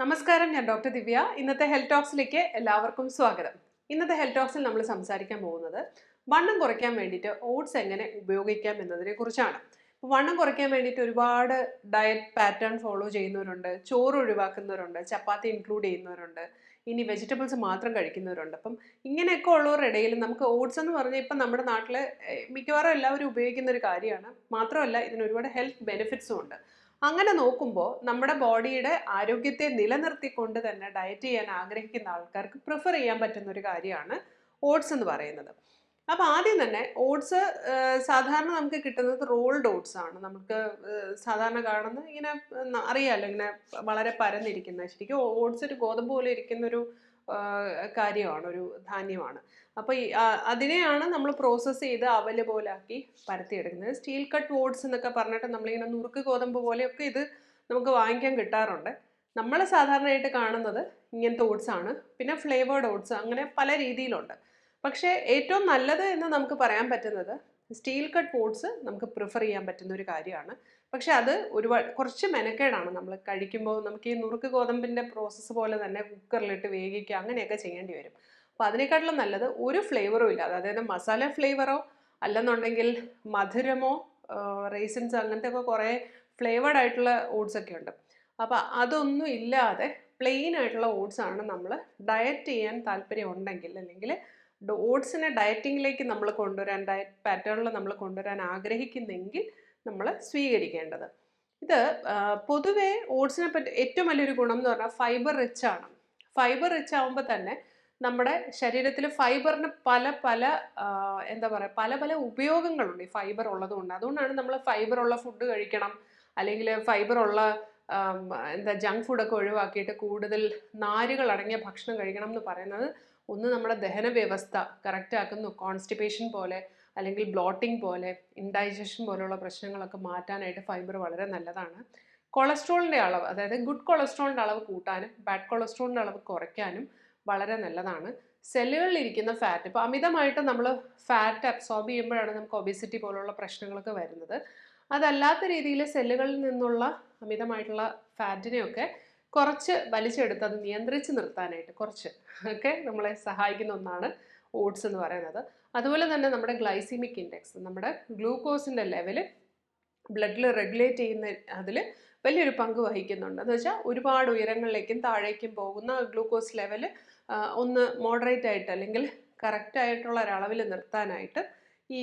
നമസ്കാരം ഞാൻ ഡോക്ടർ ദിവ്യ. ഇന്നത്തെ ഹെൽത്ത് ടോക്സിലേക്ക് എല്ലാവർക്കും സ്വാഗതം. ഇന്നത്തെ ഹെൽത്ത് ടോക്സിൽ നമ്മൾ സംസാരിക്കാൻ പോകുന്നത് വണ്ണം കുറയ്ക്കാൻ വേണ്ടിയിട്ട് ഓട്സ് എങ്ങനെ ഉപയോഗിക്കാം എന്നതിനെ കുറിച്ചാണ്. വണ്ണം കുറയ്ക്കാൻ വേണ്ടിയിട്ട് ഒരുപാട് ഡയറ്റ് പാറ്റേൺ ഫോളോ ചെയ്യുന്നവരുണ്ട് ചോറ് ഒഴിവാക്കുന്നവരുണ്ട് ചപ്പാത്തി ഇൻക്ലൂഡ് ചെയ്യുന്നവരുണ്ട് ഇനി വെജിറ്റബിൾസ് മാത്രം കഴിക്കുന്നവരുണ്ട്. അപ്പം ഇങ്ങനെയൊക്കെ ഉള്ളവരുടെ ഇടയിൽ നമുക്ക് ഓട്സ് എന്ന് പറഞ്ഞാൽ ഇപ്പം നമ്മുടെ നാട്ടിൽ മിക്കവാറും എല്ലാവരും ഉപയോഗിക്കുന്ന ഒരു കാര്യമാണ്. മാത്രമല്ല ഇതിന് ഒരുപാട് ഹെൽത്ത് ബെനിഫിറ്റ്സും ഉണ്ട്. അങ്ങനെ നോക്കുമ്പോൾ നമ്മുടെ ബോഡിയുടെ ആരോഗ്യത്തെ നിലനിർത്തിക്കൊണ്ട് തന്നെ ഡയറ്റ് ചെയ്യാൻ ആഗ്രഹിക്കുന്ന ആൾക്കാർക്ക് പ്രിഫർ ചെയ്യാൻ പറ്റുന്ന ഒരു കാര്യമാണ് ഓട്സ് എന്ന് പറയുന്നത്. അപ്പോൾ ആദ്യം തന്നെ ഓട്സ് സാധാരണ നമുക്ക് കിട്ടുന്നത് റോൾഡ് ഓട്സ് ആണ്. നമുക്ക് സാധാരണ കാണുന്ന ഇങ്ങനെ അറിയാമല്ലോ ഇങ്ങനെ വളരെ പരന്നിരിക്കുന്ന ശരിക്കും ഓട്സ് ഒരു ഗോതമ്പ് പോലെ ഇരിക്കുന്ന ഒരു കാര്യമാണ് ഒരു ധാന്യമാണ്. അപ്പോൾ ഈ അതിനെയാണ് നമ്മൾ പ്രോസസ്സ് ചെയ്ത് അവൽ പോലാക്കി പരത്തിയെടുക്കുന്നത്. സ്റ്റീൽ കട്ട് ഓട്സ് എന്നൊക്കെ പറഞ്ഞിട്ട് നമ്മളിങ്ങനെ നുറുക്ക് ഗോതമ്പ് പോലെയൊക്കെ ഇത് നമുക്ക് വാങ്ങിക്കാൻ കിട്ടാറുണ്ട്. നമ്മൾ സാധാരണയായിട്ട് കാണുന്നത് ഇങ്ങനത്തെ ഓട്സ് ആണ്. പിന്നെ ഫ്ലേവേർഡ് ഓട്സ് അങ്ങനെ പല രീതിയിലുണ്ട്. പക്ഷേ ഏറ്റവും നല്ലത് എന്ന് നമുക്ക് പറയാൻ പറ്റുന്നത് സ്റ്റീൽ കട്ട് ഓട്സ് നമുക്ക് പ്രിഫർ ചെയ്യാൻ പറ്റുന്ന ഒരു കാര്യമാണ്. പക്ഷെ അത് ഒരുപാട് കുറച്ച് മെനക്കേടാണ് നമ്മൾ കഴിക്കുമ്പോൾ നമുക്ക് ഈ നുറുക്ക് ഗോതമ്പിന്റെ പ്രോസസ്സ് പോലെ തന്നെ കുക്കറിലിട്ട് വേവിക്കുക അങ്ങനെയൊക്കെ ചെയ്യേണ്ടി വരും. അപ്പോൾ അതിനേക്കാട്ടിലും നല്ലത് ഒരു ഫ്ലേവറും ഇല്ല അതായത് മസാല ഫ്ലേവറോ അല്ലെന്നുണ്ടെങ്കിൽ മധുരമോ റേസിൻസ് അങ്ങനത്തെ ഒക്കെ കുറേ ഫ്ലേവേഡ് ആയിട്ടുള്ള ഓട്സ് ഒക്കെ ഉണ്ട്. അപ്പോൾ അതൊന്നും ഇല്ലാതെ പ്ലെയിൻ ആയിട്ടുള്ള ഓട്സ് ആണ് നമ്മൾ ഡയറ്റ് ചെയ്യാൻ താല്പര്യം ഉണ്ടെങ്കിൽ അല്ലെങ്കിൽ ഓട്സിനെ ഡയറ്റിങ്ങിലേക്ക് നമ്മൾ കൊണ്ടുവരാൻ ഡയറ്റ് പാറ്റേണിൽ നമ്മൾ കൊണ്ടുവരാൻ ആഗ്രഹിക്കുന്നെങ്കിൽ നമ്മൾ സ്വീകരിക്കേണ്ടത്. ഇത് പൊതുവെ ഓട്സിനെ പറ്റി ഏറ്റവും വലിയൊരു ഗുണം എന്ന് പറഞ്ഞാൽ ഫൈബർ റിച്ച് ആണ്. ഫൈബർ റിച്ച് ആകുമ്പോൾ തന്നെ നമ്മുടെ ശരീരത്തിൽ ഫൈബറിന് പല പല എന്താ പറയുക പല പല ഉപയോഗങ്ങളുണ്ട് ഈ ഫൈബർ ഉള്ളതുകൊണ്ട്. അതുകൊണ്ടാണ് നമ്മൾ ഫൈബർ ഉള്ള ഫുഡ് കഴിക്കണം. അല്ലെങ്കിൽ ഫൈബർ ഉള്ള എന്താ ജങ്ക് ഫുഡൊക്കെ ഒഴിവാക്കിയിട്ട് കൂടുതൽ നാരുകൾ അടങ്ങിയ ഭക്ഷണം കഴിക്കണം എന്ന് പറയുന്നത് ഒന്ന് നമ്മുടെ ദഹന വ്യവസ്ഥ കറക്റ്റ് ആക്കുന്നു. കോൺസ്റ്റിപ്പേഷൻ പോലെ അല്ലെങ്കിൽ ബ്ലോട്ടിംഗ് പോലെ ഇൻഡൈജഷൻ പോലുള്ള പ്രശ്നങ്ങളൊക്കെ മാറ്റാനായിട്ട് ഫൈബർ വളരെ നല്ലതാണ്. കൊളസ്ട്രോളിന്റെ അളവ് അതായത് ഗുഡ് കൊളസ്ട്രോളിന്റെ അളവ് കൂട്ടാനും ബാഡ് കൊളസ്ട്രോളിന്റെ അളവ് കുറയ്ക്കാനും വളരെ നല്ലതാണ്. സെല്ലുകളിൽ ഇരിക്കുന്ന ഫാറ്റ് ഇപ്പോൾ അമിതമായിട്ട് നമ്മൾ ഫാറ്റ് അബ്സോർബ് ചെയ്യുമ്പോഴാണ് നമുക്ക് ഒബിസിറ്റി പോലുള്ള പ്രശ്നങ്ങളൊക്കെ വരുന്നത്. അതല്ലാത്ത രീതിയിൽ സെല്ലുകളിൽ നിന്നുള്ള അമിതമായിട്ടുള്ള ഫാറ്റിനെയൊക്കെ കുറച്ച് വലിച്ചെടുത്ത് അത് നിയന്ത്രിച്ച് നിർത്താനായിട്ട് കുറച്ച് ഒക്കെ നമ്മളെ സഹായിക്കുന്ന ഒന്നാണ് ഓട്സ് എന്ന് പറയുന്നത്. അതുപോലെ തന്നെ നമ്മുടെ ഗ്ലൈസിമിക് ഇൻഡെക്സ് നമ്മുടെ ഗ്ലൂക്കോസിന്റെ ലെവൽ ബ്ലഡിൽ റെഗുലേറ്റ് ചെയ്യുന്ന അതിൽ വലിയൊരു പങ്ക് വഹിക്കുന്നുണ്ട്. എന്ന് വെച്ചാൽ ഒരുപാട് ഉയരങ്ങളിലേക്കും താഴേക്കും പോകുന്ന ഗ്ലൂക്കോസ് ലെവൽ ഒന്ന് മോഡറേറ്റ് ആയിട്ട് അല്ലെങ്കിൽ കറക്റ്റ് ആയിട്ടുള്ള ഒരളവിൽ നിർത്താനായിട്ട് ഈ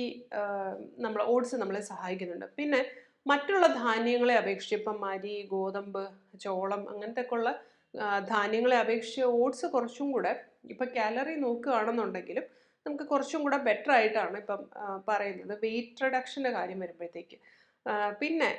നമ്മൾ ഓട്സ് നമ്മളെ സഹായിക്കുന്നുണ്ട്. പിന്നെ മറ്റുള്ള ധാന്യങ്ങളെ അപേക്ഷിച്ച് ഇപ്പം അരി ഗോതമ്പ് ചോളം അങ്ങനത്തെ ഒക്കെ ഉള്ള ധാന്യങ്ങളെ അപേക്ഷിച്ച് ഓട്സ് കുറച്ചും കൂടെ ഇപ്പം കാലറി നോക്കുകയാണെന്നുണ്ടെങ്കിലും നമുക്ക് കുറച്ചും കൂടെ ബെറ്റർ ആയിട്ടാണ് ഇപ്പം പറയുന്നത്. വെയിറ്റ് റിഡക്ഷന്റെ കാര്യം വരുമ്പോഴത്തേക്ക്. പിന്നെ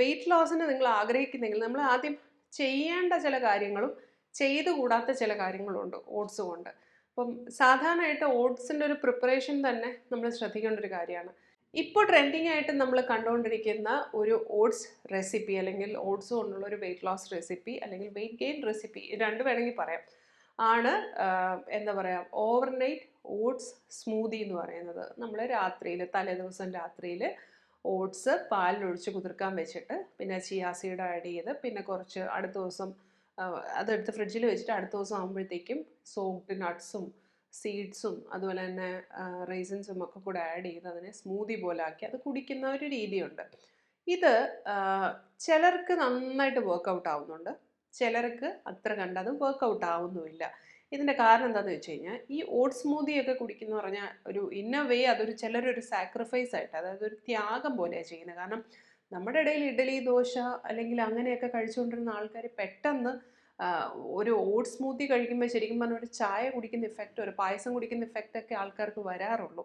വെയിറ്റ് ലോസിന് നിങ്ങൾ ആഗ്രഹിക്കുന്നെങ്കിൽ നമ്മൾ ആദ്യം ചെയ്യേണ്ട ചില കാര്യങ്ങളും ചെയ്തു കൂടാത്ത ചില കാര്യങ്ങളുണ്ട് ഓട്സ് കൊണ്ട്. അപ്പം സാധാരണയായിട്ട് ഓട്സിന്റെ ഒരു പ്രിപ്പറേഷൻ തന്നെ നമ്മൾ ശ്രദ്ധിക്കേണ്ട ഒരു കാര്യമാണ്. ഇപ്പോൾ ട്രെൻഡിങ് ആയിട്ട് നമ്മൾ കണ്ടുകൊണ്ടിരിക്കുന്ന ഒരു ഓട്സ് റെസിപ്പി അല്ലെങ്കിൽ ഓട്സ് കൊണ്ടുള്ള ഒരു വെയിറ്റ് ലോസ് റെസിപ്പി അല്ലെങ്കിൽ വെയിറ്റ് ഗെയിൻ റെസിപ്പി രണ്ട് വേണമെങ്കിൽ പറയാം. ആണ് എന്താ പറയുക ഓവർനൈറ്റ് ഓട്സ് സ്മൂതി എന്ന് പറയുന്നത്. നമ്മൾ രാത്രിയിൽ തലേദിവസം രാത്രിയിൽ ഓട്സ് പാലിലൊഴിച്ച് കുതിർക്കാൻ വെച്ചിട്ട് പിന്നെ ചിയാസീഡ് ആഡ് ചെയ്ത് പിന്നെ കുറച്ച് അടുത്ത ദിവസം അതെടുത്ത് ഫ്രിഡ്ജിൽ വെച്ചിട്ട് അടുത്ത ദിവസം ആകുമ്പോഴത്തേക്കും സോഫ്റ്റ് നട്ട്സും സീഡ്സും അതുപോലെ തന്നെ റേസിൻസും ഒക്കെ കൂടെ ആഡ് ചെയ്ത് അതിനെ സ്മൂതി പോലെ ആക്കി അത് കുടിക്കുന്ന ഒരു രീതിയുണ്ട്. ഇത് ചിലർക്ക് നന്നായിട്ട് വർക്കൗട്ട് ആവുന്നുണ്ട്. ചിലർക്ക് അത്ര കണ്ടത് വർക്കൗട്ട് ആവുന്നുമില്ല. ഇതിന്റെ കാരണം എന്താണെന്ന് വെച്ച് കഴിഞ്ഞാൽ ഈ ഓട്സ് സ്മൂതിയൊക്കെ കുടിക്കുന്നു പറഞ്ഞാൽ ഒരു ഇന്ന വേ അതൊരു ചിലരൊരു സാക്രിഫൈസ് ആയിട്ട് അതായത് ഒരു ത്യാഗം പോലെയാണ് ചെയ്യുന്നത് കാരണം നമ്മുടെ ഇടയിൽ ഇഡലി ദോശ അല്ലെങ്കിൽ അങ്ങനെയൊക്കെ കഴിച്ചുകൊണ്ടിരുന്ന ആൾക്കാർ പെട്ടെന്ന് ഒരു ഓട്സ് സ്മൂത്തി കഴിക്കുമ്പോൾ ശരിക്കും പറഞ്ഞാൽ ഒരു ചായ കുടിക്കുന്ന ഇഫക്റ്റ് ഒരു പായസം കുടിക്കുന്ന ഇഫക്റ്റ് ഒക്കെ ആൾക്കാർക്ക് വരാറുള്ളൂ.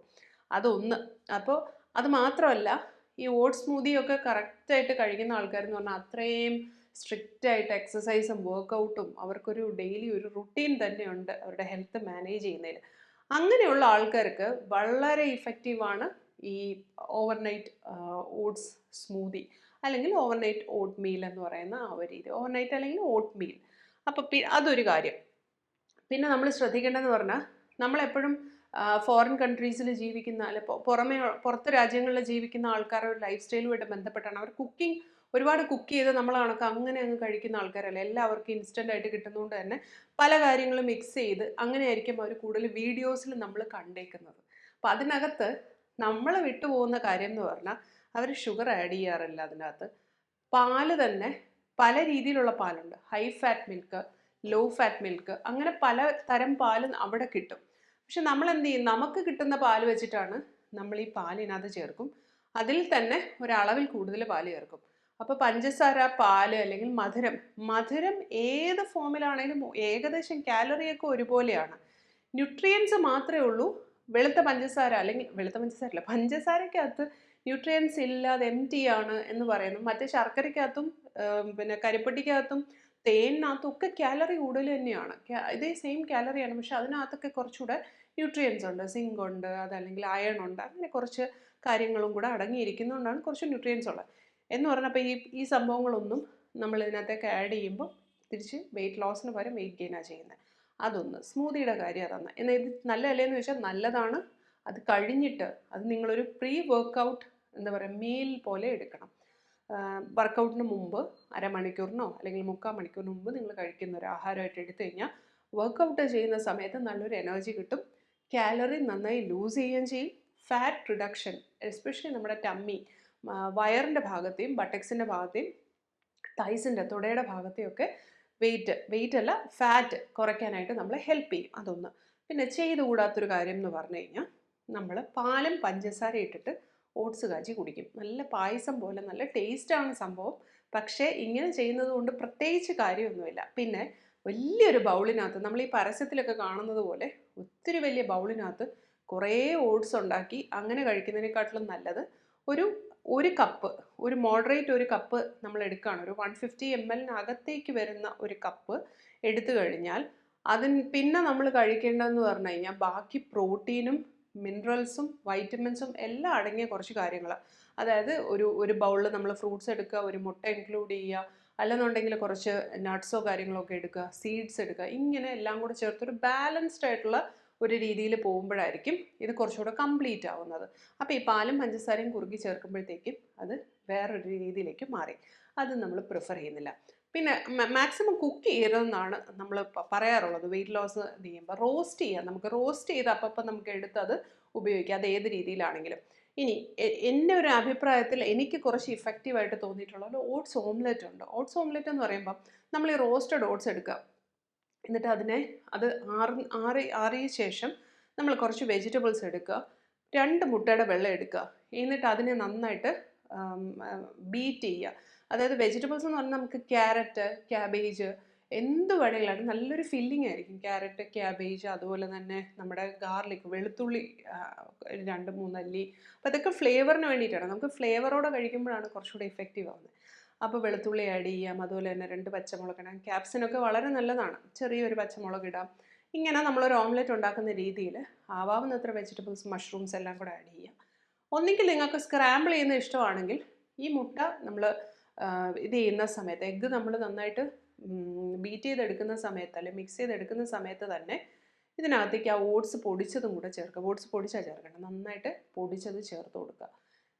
അതൊന്ന്. അപ്പോൾ അത് മാത്രമല്ല ഈ ഓട്സ് സ്മൂതിയൊക്കെ കറക്റ്റായിട്ട് കഴിക്കുന്ന ആൾക്കാരെന്ന് പറഞ്ഞാൽ അത്രയും സ്ട്രിക്റ്റ് ആയിട്ട് എക്സസൈസും വർക്കൗട്ടും അവർക്കൊരു ഡെയിലി ഒരു റുട്ടീൻ തന്നെയുണ്ട് അവരുടെ ഹെൽത്ത് മാനേജ് ചെയ്യുന്നതിൽ അങ്ങനെയുള്ള ആൾക്കാർക്ക് വളരെ ഇഫക്റ്റീവാണ് ഈ ഓവർനൈറ്റ് ഓട്സ് സ്മൂതി അല്ലെങ്കിൽ ഓവർനൈറ്റ് ഓട്ട് മീൽ എന്ന് പറയുന്ന ആ ഒരു രീതി. ഓവർനൈറ്റ് അല്ലെങ്കിൽ ഓട്ട് മീൽ അപ്പോൾ പി അതൊരു കാര്യം. പിന്നെ നമ്മൾ ശ്രദ്ധിക്കേണ്ടതെന്ന് പറഞ്ഞാൽ നമ്മളെപ്പോഴും ഫോറിൻ കൺട്രീസിൽ ജീവിക്കുന്ന അല്ലെ പുറമേ പുറത്ത് രാജ്യങ്ങളിൽ ജീവിക്കുന്ന ആൾക്കാരുടെ ലൈഫ് സ്റ്റൈലുമായിട്ട് ബന്ധപ്പെട്ടാണ് അവർ കുക്കിംഗ് ഒരുപാട് കുക്ക് ചെയ്ത് നമ്മൾ കണക്ക് അങ്ങനെ അങ്ങ് കഴിക്കുന്ന ആൾക്കാരല്ല? എല്ലാവർക്കും ഇൻസ്റ്റന്റ് ആയിട്ട് കിട്ടുന്നതുകൊണ്ട് തന്നെ പല കാര്യങ്ങളും മിക്സ് ചെയ്ത് അങ്ങനെയായിരിക്കും അവർ കൂടുതൽ വീഡിയോസിൽ നമ്മൾ കണ്ടേക്കുന്നത്. അപ്പോൾ അതിനകത്ത് നമ്മൾ വിട്ടുപോകുന്ന കാര്യം എന്ന് പറഞ്ഞാൽ അവർ ഷുഗർ ആഡ് ചെയ്യാറില്ല അതിനകത്ത്. പാൽ തന്നെ പല രീതിയിലുള്ള പാലുണ്ട്. High fat milk low fat milk അങ്ങനെ പല തരം പാൽ അവിടെ കിട്ടും. പക്ഷെ നമ്മൾ എന്ത് ചെയ്യും? നമുക്ക് കിട്ടുന്ന പാൽ വെച്ചിട്ടാണ് നമ്മൾ ഈ പാലിനകത്ത് ചേർക്കും. അതിൽ തന്നെ ഒരളവിൽ കൂടുതൽ പാൽ ചേർക്കും. അപ്പോൾ പഞ്ചസാര പാൽ അല്ലെങ്കിൽ മധുരം. മധുരം ഏത് ഫോമിലാണെങ്കിലും ഏകദേശം കാലറിയൊക്കെ ഒരുപോലെയാണ്. ന്യൂട്രിയൻസ് മാത്രമേ ഉള്ളൂ. വെളുത്ത പഞ്ചസാര അല്ലെങ്കിൽ വെളുത്ത പഞ്ചസാര അല്ല പഞ്ചസാരക്കകത്ത് ന്യൂട്രിയൻസ് ഇല്ലാതെ എം ടി ആണ് എന്ന് പറയുന്നു. മറ്റേ ശർക്കരയ്ക്കകത്തും പിന്നെ കരിപ്പട്ടിക്കകത്തും തേനിനകത്തും ഒക്കെ കാലറി കൂടുതൽ തന്നെയാണ്. ഇതേ സെയിം കാലറിയാണ്. പക്ഷെ അതിനകത്തൊക്കെ കുറച്ചുകൂടെ ന്യൂട്രിയൻസ് ഉണ്ട്. സിങ്ക് ഉണ്ട് അതല്ലെങ്കിൽ അയൺ ഉണ്ട്. അങ്ങനെ കുറച്ച് കാര്യങ്ങളും കൂടെ അടങ്ങിയിരിക്കുന്നതുകൊണ്ടാണ് കുറച്ച് ന്യൂട്രിയൻസ് ഉള്ളത്. എന്ന് പറഞ്ഞപ്പോൾ ഈ ഈ സംഭവങ്ങളൊന്നും നമ്മൾ ഇതിനകത്തേക്ക് ആഡ് ചെയ്യുമ്പോൾ തിരിച്ച് വെയിറ്റ് ലോസിന് പകരം വെയിറ്റ് ഗെയിനാണ് ചെയ്യുന്നത്. അതൊന്ന്. സ്മൂതിയുടെ കാര്യം അതാണ് എന്നാൽ ഇത് നല്ലതല്ലേന്ന് ചോദിച്ചാൽ നല്ലതാണ്. അത് കഴിഞ്ഞിട്ട് അത് നിങ്ങളൊരു പ്രീ വർക്കൗട്ട് എന്താ പറയുക മീൽ പോലെ എടുക്കണം. വർക്കൗട്ടിന് മുമ്പ് അരമണിക്കൂറിനോ അല്ലെങ്കിൽ മുക്കാൽ മണിക്കൂറിന് മുമ്പ് നിങ്ങൾ കഴിക്കുന്ന ഒരു ആഹാരമായിട്ട് എടുത്തു കഴിഞ്ഞാൽ വർക്കൗട്ട് ചെയ്യുന്ന സമയത്ത് നല്ലൊരു എനർജി കിട്ടും. കാലറി നന്നായി ലൂസ് ചെയ്യുകയും ചെയ്യും. ഫാറ്റ് റിഡക്ഷൻ എസ്പെഷ്യലി നമ്മുടെ ടമ്മി വയറിന്റെ ഭാഗത്തെയും ബട്ടക്സിന്റെ ഭാഗത്തെയും തൈസിന്റെ തുടയുടെ ഭാഗത്തെയൊക്കെ വെയിറ്റ് വെയിറ്റ് അല്ല ഫാറ്റ് കുറയ്ക്കാനായിട്ട് നമ്മൾ ഹെൽപ്പ് ചെയ്യും. അതൊന്ന്. പിന്നെ ചെയ്തുകൂടാത്തൊരു കാര്യം എന്ന് പറഞ്ഞു കഴിഞ്ഞാൽ നമ്മൾ പാലും പഞ്ചസാര ഇട്ടിട്ട് ഓട്സ് കാച്ചി കുടിക്കും. നല്ല പായസം പോലെ നല്ല ടേസ്റ്റാണ് സംഭവം. പക്ഷേ ഇങ്ങനെ ചെയ്യുന്നത് കൊണ്ട് പ്രത്യേകിച്ച് കാര്യമൊന്നുമില്ല. പിന്നെ വലിയൊരു ബൗളിനകത്ത് നമ്മൾ ഈ പരസ്യത്തിലൊക്കെ കാണുന്നത് പോലെ ഒത്തിരി വലിയ ബൗളിനകത്ത് കുറേ ഓട്സ് ഉണ്ടാക്കി അങ്ങനെ കഴിക്കുന്നതിനെക്കാട്ടിലും നല്ലത് ഒരു ഒരു കപ്പ് ഒരു മോഡറേറ്റ് ഒരു കപ്പ് നമ്മൾ എടുക്കുകയാണ്. ഒരു വൺ ഫിഫ്റ്റി എം എല്ലിനകത്തേക്ക് വരുന്ന ഒരു കപ്പ് എടുത്തു കഴിഞ്ഞാൽ അതിന് പിന്നെ നമ്മൾ കഴിക്കേണ്ടതെന്ന് പറഞ്ഞു കഴിഞ്ഞാൽ ബാക്കി പ്രോട്ടീനും മിനറൽസും വൈറ്റമിൻസും എല്ലാം അടങ്ങിയ കുറച്ച് കാര്യങ്ങൾ. അതായത് ഒരു ഒരു ബൗളിൽ നമ്മൾ ഫ്രൂട്ട്സ് എടുക്കുക ഒരു മുട്ട ഇൻക്ലൂഡ് ചെയ്യുക അല്ലെന്നുണ്ടെങ്കിൽ കുറച്ച് നട്ട്സോ കാര്യങ്ങളോ ഒക്കെ എടുക്കുക സീഡ്സ് എടുക്കുക ഇങ്ങനെ എല്ലാം കൂടെ ചേർത്തൊരു ബാലൻസ്ഡ് ആയിട്ടുള്ള ഒരു രീതിയിൽ പോകുമ്പോഴായിരിക്കും ഇത് കുറച്ചുകൂടെ കംപ്ലീറ്റ് ആവുന്നത്. അപ്പോൾ ഈ പാലും പഞ്ചസാരയും കുറുകി ചേർക്കുമ്പോഴത്തേക്കും അത് വേറൊരു രീതിയിലേക്ക് മാറി. അത് നമ്മൾ പ്രിഫർ ചെയ്യുന്നില്ല. പിന്നെ മാക്സിമം കുക്ക് ചെയ്യരുതെന്നാണ് നമ്മൾ പറയാറുള്ളത്. വെയിറ്റ് ലോസ് ചെയ്യുമ്പോൾ റോസ്റ്റ് ചെയ്യുക നമുക്ക് റോസ്റ്റ് ചെയ്ത് അപ്പം നമുക്ക് എടുത്ത് അത് ഉപയോഗിക്കാം. അത് ഏത് രീതിയിലാണെങ്കിലും. ഇനി എന്റെ ഒരു അഭിപ്രായത്തിൽ എനിക്ക് കുറച്ച് ഇഫക്റ്റീവായിട്ട് തോന്നിയിട്ടുള്ളത് ഓട്സ് ഓംലെറ്റ് ഉണ്ട്. ഓട്സ് ഓംലെറ്റ് എന്ന് പറയുമ്പം നമ്മൾ ഈ റോസ്റ്റഡ് ഓട്സ് എടുക്കുക. എന്നിട്ട് അതിനെ അത് ആറി ആറി ആറിയ ശേഷം നമ്മൾ കുറച്ച് വെജിറ്റബിൾസ് എടുക്കുക. രണ്ട് മുട്ടയുടെ വെള്ളം എടുക്കുക. എന്നിട്ട് അതിനെ നന്നായിട്ട് ബീറ്റ് ചെയ്യുക. അതായത് വെജിറ്റബിൾസ് എന്ന് പറഞ്ഞാൽ നമുക്ക് ക്യാരറ്റ് ക്യാബേജ് എന്ത് വേണമെങ്കിലും നല്ലൊരു ഫില്ലിംഗ് ആയിരിക്കും. ക്യാരറ്റ് ക്യാബേജ് അതുപോലെ തന്നെ നമ്മുടെ ഗാർലിക് വെളുത്തുള്ളി രണ്ട് മൂന്നല്ലി. അപ്പോൾ അതൊക്കെ ഫ്ലേവറിന് വേണ്ടിയിട്ടാണ്. നമുക്ക് ഫ്ലേവറോടെ കഴിക്കുമ്പോഴാണ് കുറച്ചുകൂടി ഇഫക്റ്റീവ് ആവുന്നത്. അപ്പോൾ വെളുത്തുള്ളി ആഡ് ചെയ്യാം. അതുപോലെ തന്നെ രണ്ട് പച്ചമുളക് ഇടാം. ക്യാപ്സിനൊക്കെ വളരെ നല്ലതാണ്. ചെറിയൊരു പച്ചമുളക് ഇടാം. ഇങ്ങനെ നമ്മളൊരു ഓംലെറ്റ് ഉണ്ടാക്കുന്ന രീതിയിൽ ആവാവുന്നത്ര വെജിറ്റബിൾസ് മഷ്റൂംസ് എല്ലാം കൂടെ ആഡ് ചെയ്യാം. ഒന്നുകിൽ നിങ്ങൾക്ക് സ്ക്രാമ്പിൾ ചെയ്യുന്ന ഇഷ്ടമാണെങ്കിൽ ഈ മുട്ട നമ്മൾ ഇത് ചെയ്യുന്ന സമയത്ത് എഗ്ഗ് നമ്മൾ നന്നായിട്ട് ബീറ്റ് ചെയ്തെടുക്കുന്ന സമയത്ത് അല്ലെങ്കിൽ മിക്സ് ചെയ്തെടുക്കുന്ന സമയത്ത് തന്നെ ഇതിനകത്തേക്ക് ആ ഓട്സ് പൊടിച്ചതും കൂടെ ചേർക്കുക. ഓട്സ് പൊടിച്ചാൽ ചേർക്കണം നന്നായിട്ട് പൊടിച്ചത് ചേർത്ത് കൊടുക്കുക.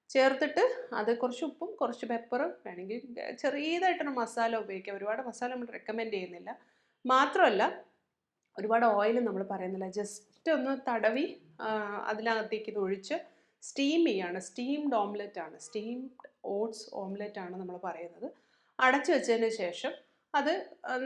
ചേർത്തിട്ട് അത് കുറച്ച് ഉപ്പും കുറച്ച് പെപ്പറും വേണമെങ്കിൽ ചെറിയതായിട്ടൊരു മസാല ഉപയോഗിക്കാം. ഒരുപാട് മസാല നമ്മൾ റെക്കമെൻഡ് ചെയ്യുന്നില്ല. മാത്രമല്ല ഒരുപാട് ഓയിൽ നമ്മൾ പറയുന്നില്ല. ജസ്റ്റ് ഒന്ന് തടവി അതിനകത്തേക്ക് ഇത് ഒഴിച്ച് സ്റ്റീം ചെയ്യാണ്. സ്റ്റീംഡ് ഓംലെറ്റ് ആണ്. സ്റ്റീംഡ് ഓട്സ് ഓംലെറ്റ് ആണ് നമ്മൾ പറയുന്നത്. അടച്ചു വെച്ചതിന് ശേഷം അത്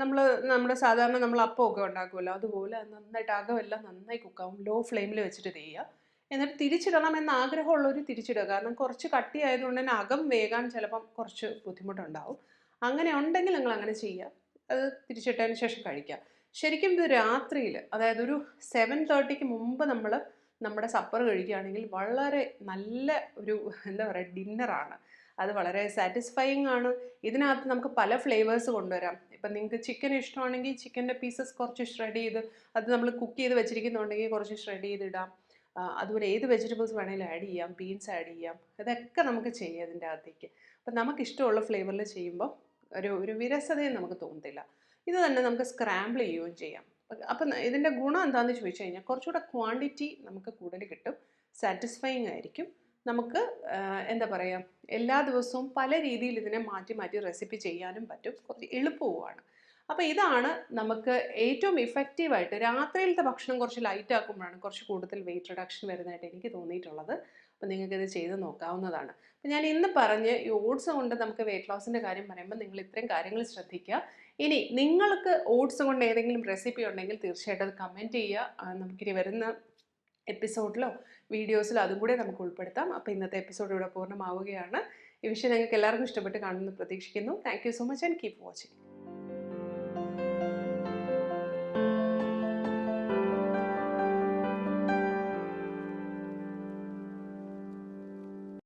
നമ്മൾ നമ്മുടെ സാധാരണ നമ്മൾ അപ്പമൊക്കെ ഉണ്ടാക്കുമല്ലോ. അതുപോലെ നന്നായിട്ട് അകമെല്ലാം നന്നായി കുക്കാവും ലോ ഫ്ലെയിമിൽ വെച്ചിട്ട് ചെയ്യുക. എന്നിട്ട് തിരിച്ചിടണം എന്ന ആഗ്രഹമുള്ളവർ തിരിച്ചിടുക. കാരണം കുറച്ച് കട്ടിയായതുകൊണ്ട് തന്നെ അകം വേകാൻ ചിലപ്പം കുറച്ച് ബുദ്ധിമുട്ടുണ്ടാവും. അങ്ങനെ ഉണ്ടെങ്കിൽ നിങ്ങൾ അങ്ങനെ ചെയ്യുക. അത് തിരിച്ചിട്ടതിന് ശേഷം കഴിക്കുക. ശരിക്കും ഇത് രാത്രിയിൽ അതായത് ഒരു സെവൻ തേർട്ടിക്ക് മുമ്പ് നമ്മൾ നമ്മുടെ സപ്പർ കഴിക്കുകയാണെങ്കിൽ വളരെ നല്ല ഒരു എന്താ പറയുക ഡിന്നറാണ് അത് വളരെ സാറ്റിസ്ഫൈങ് ആണ്. ഇതിനകത്ത് നമുക്ക് പല ഫ്ലേവേഴ്സ് കൊണ്ടുവരാം. ഇപ്പം നിങ്ങൾക്ക് ചിക്കൻ ഇഷ്ടമാണെങ്കിൽ ചിക്കന്റെ പീസസ് കുറച്ച് ഷ്രെഡ് ചെയ്ത് അത് നമ്മൾ കുക്ക് ചെയ്ത് വെച്ചിരിക്കുന്നുണ്ടെങ്കിൽ കുറച്ച് ഷ്രെഡ് ചെയ്തിടാം അതുപോലെ ഏത് വെജിറ്റബിൾസ് വേണമെങ്കിലും ആഡ് ചെയ്യാം ബീൻസ് ആഡ് ചെയ്യാം. അതൊക്കെ നമുക്ക് ചെയ്യാം അതിന്റെ അകത്തേക്ക്. അപ്പം നമുക്ക് ഇഷ്ടമുള്ള ഫ്ലേവറിൽ ചെയ്യുമ്പോൾ ഒരു ഒരു വിരസതയും നമുക്ക് തോന്നത്തില്ല. ഇത് തന്നെ നമുക്ക് സ്ക്രാമ്പിൾ ചെയ്യുകയും ചെയ്യാം. അപ്പം ഇതിന്റെ ഗുണം എന്താണെന്ന് ചോദിച്ചു കഴിഞ്ഞാൽ കുറച്ചുകൂടെ ക്വാണ്ടിറ്റി നമുക്ക് കൂടുതൽ കിട്ടും. സാറ്റിസ്ഫൈങ് ആയിരിക്കും. നമുക്ക് എന്താ പറയുക എല്ലാ ദിവസവും പല രീതിയിൽ ഇതിനെ മാറ്റി മാറ്റി റെസിപ്പി ചെയ്യാനും പറ്റും. കുറച്ച് എളുപ്പവുമാണ്. അപ്പോൾ ഇതാണ് നമുക്ക് ഏറ്റവും ഇഫക്റ്റീവായിട്ട് രാത്രിയിലത്തെ ഭക്ഷണം കുറച്ച് ലൈറ്റ് ആക്കുമ്പോഴാണ് കുറച്ച് കൂടുതൽ വെയിറ്റ് റിഡക്ഷൻ വരുന്നതായിട്ട് എനിക്ക് തോന്നിയിട്ടുള്ളത്. അപ്പോൾ നിങ്ങൾക്കിത് ചെയ്ത് നോക്കാവുന്നതാണ്. ഞാൻ ഇന്ന് പറഞ്ഞ് ഈ ഓട്സ് കൊണ്ട് നമുക്ക് വെയിറ്റ് ലോസിന്റെ കാര്യം പറയുമ്പോൾ നിങ്ങൾ ഇത്രയും കാര്യങ്ങൾ ശ്രദ്ധിക്കുക. ഇനി നിങ്ങൾക്ക് ഓട്സ് കൊണ്ട് ഏതെങ്കിലും റെസിപ്പി ഉണ്ടെങ്കിൽ തീർച്ചയായിട്ടും അത് കമന്റ് ചെയ്യുക. നമുക്കിനി വരുന്ന എപ്പിസോഡിലോ വീഡിയോസിലോ അതും കൂടെ നമുക്ക് ഉൾപ്പെടുത്താം. അപ്പോൾ ഇന്നത്തെ എപ്പിസോഡ് ഇവിടെ പൂർണമാവുകയാണ്. ഈ വിഷയം നിങ്ങൾക്ക് എല്ലാവർക്കും ഇഷ്ടപ്പെട്ട് കാണുമെന്ന് പ്രതീക്ഷിക്കുന്നു. Thank so much and keep watching